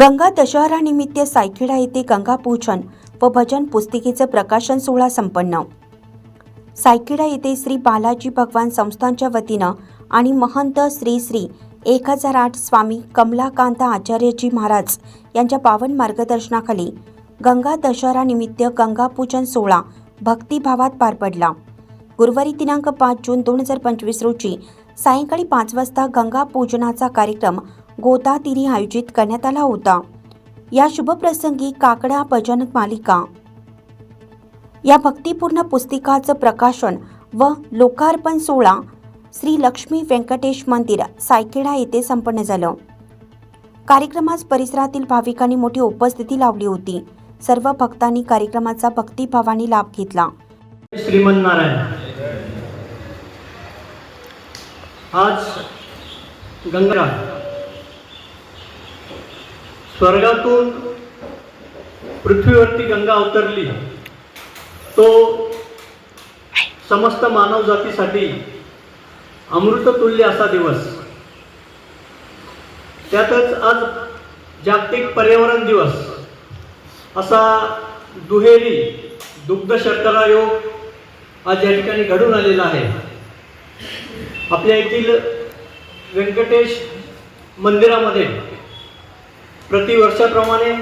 गंगा दशहरानिमित्त सायखेडा येथे गंगा पूजन व भजन पुस्तिकेचं प्रकाशन सोहळा संपन्न. सायखेडा येथे श्री बालाजी भगवान संस्थांच्या वतीनं आणि महंत श्री श्री एक हजार आठ स्वामी कमलाकांत आचार्यजी महाराज यांच्या पावन मार्गदर्शनाखाली गंगा दशहरानिमित्त गंगा पूजन सोहळा भक्तिभावात पार पडला. गुरुवारी दिनांक पाच जून दोन हजार पंचवीस रोजी सायंकाळी पाच वाजता गंगा पूजनाचा कार्यक्रम गोदातीरी आयोजित करण्यात आला होता. या शुभप्रसंगी काकडा भजन मालिका. या भक्तिपूर्ण पुस्तिकाचं प्रकाशन व लोकार्पण सोहळा श्री लक्ष्मी व्यंकटेश मंदिर सायखेडा येथे संपन्न झालं. कार्यक्रमास परिसरातील भाविकांनी मोठी उपस्थिती लावली होती. सर्व भक्तांनी कार्यक्रमाचा भक्तिभावाने लाभ घेतला. श्रीमन्नारायण आज गंगा स्वर्गातून पृथ्वीवरती गंगा अवतरली तो समस्त मानव जातीसाठी अमृततुल्य असा दिवस. त्यातच आज जागतिक पर्यावरण दिवस. असा दुहेरी दुग्ध शर्करा योग आज या ठिकाणी घडून आलेला आहे. आपल्या येथील व्यंकटेश मंदिरामध्ये प्रतिवर्षाप्रमाणे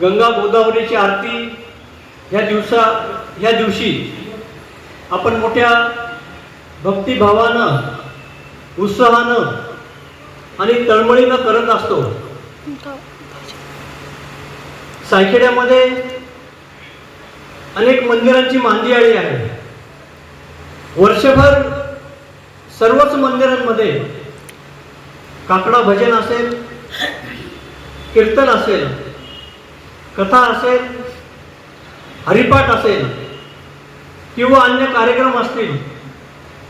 गंगा गोदावरीची आरती ह्या दिवसा ह्या दिवशी आपण मोठ्या भक्तिभावानं उत्साहानं आणि तळमळीनं करत असतो. सायखेड्यामध्ये अनेक मंदिरांची मांदी मांदियाळी आहे. वर्षभर सर्वच मंदिरांमध्ये काकडा भजन असेल कीर्तन असेल कथा असेल हरिपाठ असेल किंवा अन्य कार्यक्रम असतील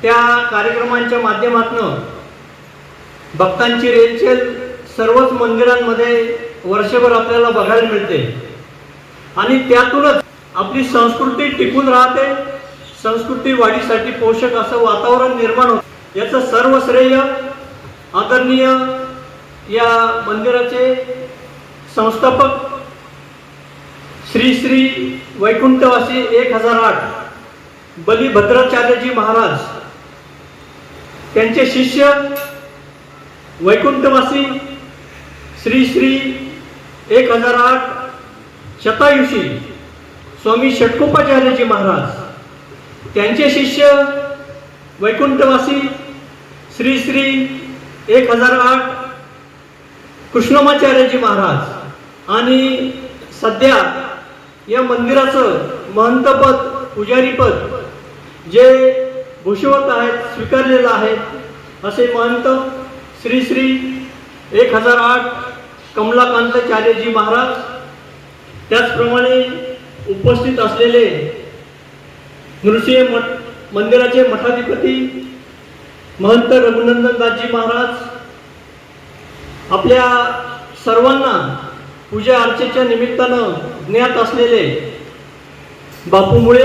त्या कार्यक्रमांच्या माध्यमातून भक्तांची रेलचेल सर्वच मंदिरांमध्ये वर्षभर आपल्याला बघायला मिळते. आणि त्यातूनच आपली संस्कृती टिकून राहते संस्कृती वाढीसाठी पोषक असं वातावरण निर्माण होतं. याचं सर्व श्रेय आदरणीय या मंदिराचे संस्थापक श्री श्री वैकुंठवासी एक हजार आठ बलिभद्राचार्यजी महाराज. त्यांचे शिष्य वैकुंठवासी श्री श्री एक हजार आठ शतायुषी स्वामी षटकोपाचार्यजी महाराज. त्यांचे शिष्य वैकुंठवासी श्री श्री एक हजार आठ कृष्णमाचार्यजी महाराज. आणि सध्या या मंदिराचं महंतपद पुजारीपद जे भूषवत आहेत स्वीकारलेलं आहे असे महंत श्री श्री एक हजार आठ कमलाकांतचार्यजी महाराज त्याचप्रमाणे उपस्थित असलेले नृसिंह मठ मंदिराचे मठाधिपती महंत रघुनंदनदासजी महाराज आपल्या सर्वांना पूजा अर्चेच्या निमित्तानं ज्ञात असलेले बापूमुळे